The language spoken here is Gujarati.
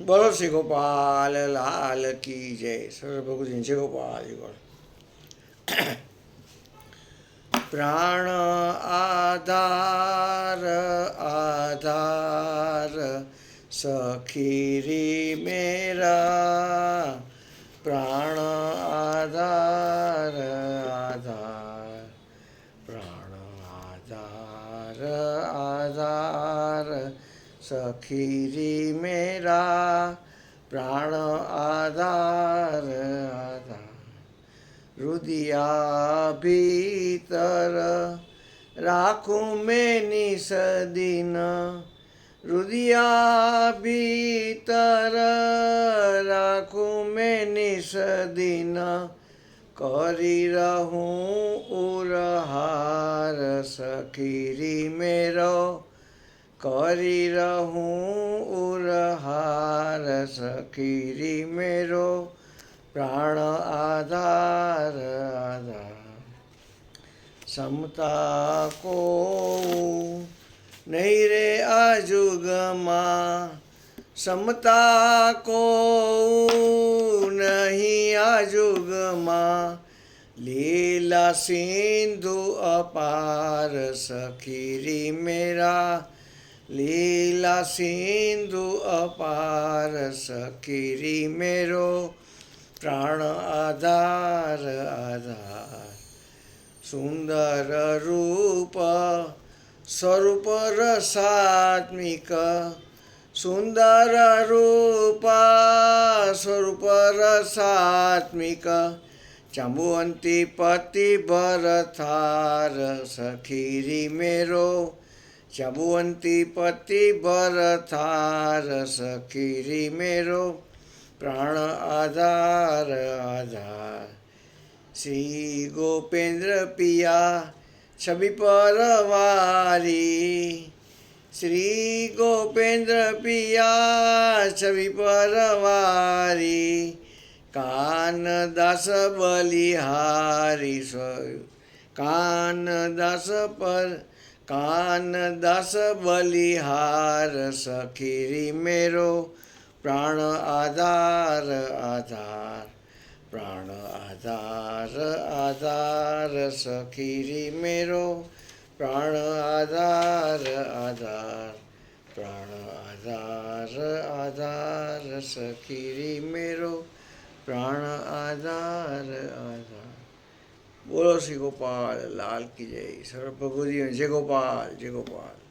બોલો શ્રી ગોપાલ લાલ કી જય સરસ ભગવતી જય ગોપાલ જય ગોપાલ પ્રાણ આધાર આધાર સખીરી મેરા પ્રાણ આધાર આધાર સખીરી મેરા પ્રાણ આધાર આધાર. રુદિયા ભીતર રાખું મેં સદીન. રુદિયા ભીતર રાખું મેં સદીન. કરી રહું ઉરહાર સખીરી મેરો करी रहूँ उरहार सखीरी मेरो प्राण आधार आधार। समता को नहीं रे आजुग मा। समता को नहीं आजुग मा। लीला सिंधु अपार सखीरी मेरा। લીલા સિંધુ અપાર સકીરી મેરો, પ્રાણ આધાર આધાર. સુંદર રૂપ, સ્વરૂપ રસાત્મિક, સુંદર રૂપ, સ્વરૂપ રસાત્મિક. ચાંબુવંતી પતિ ભરથાર સખીરી મેરો चबुवंती पति बर थार सखीरी मेरो प्राण आधार आधार। श्री गोपेंद्र पिया छवि परवारी श्री गोपेंद्र पिया छवि परवारी कान दास बलिहारी कान दास पर કાન દાસ બલિહાર સખીરી મેરો, પ્રાણ આધાર આધાર, પ્રાણ આધાર આધાર સખીરી મેરો, પ્રાણ આધાર આધાર, પ્રાણ આધાર આધાર સખીરી મેરો, પ્રાણ આધાર આધાર. Y los hijopales, la alquiláis, se repuguían, hijopales, hijopales.